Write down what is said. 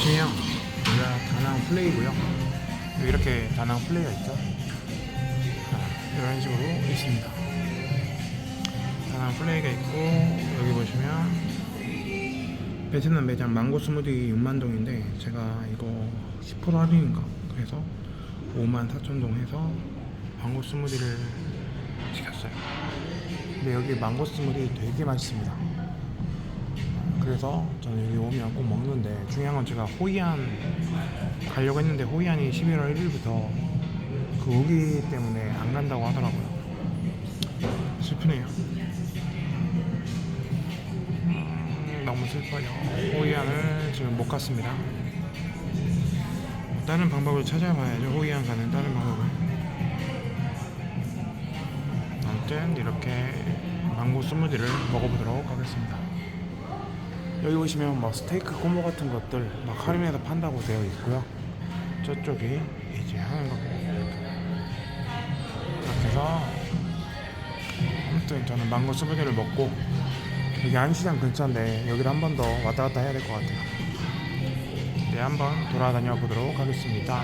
보시면 여기가 다낭 플레이고요. 이렇게 다낭 플레이가 있죠. 아, 이런 식으로 있습니다. 다낭 플레이가 있고 여기 보시면 베트남 매장 망고 스무디 6만동인데 제가 이거 10% 할인인가 그래서 5만 4천 동 해서 망고 스무디를 시켰어요. 근데 여기 망고 스무디 되게 맛있습니다. 그래서 저는 여기 오면 꼭 먹는데 중요한 건 제가 호이안 가려고 했는데 호이안이 11월 1일부터 그 우기 때문에 안 간다고 하더라고요. 슬프네요. 음, 너무 슬퍼요. 호이안을 지금 못 갔습니다. 다른 방법을 찾아봐야죠. 호이안 가는 다른 방법을. 아무튼 이렇게 망고 스무디를 먹어보도록 하겠습니다. 여기 보시면 막 스테이크 콤보 같은 것들 막 할인해서 판다고 되어 있고요. 저쪽이 이제 하는 겁니다. 이렇게 해서 아무튼 저는 망고 스무디를 먹고 여기 안시장 근처인데 여기를 한 번 더 왔다 갔다 해야 될 것 같아요. 네, 한번 돌아다녀 보도록 하겠습니다.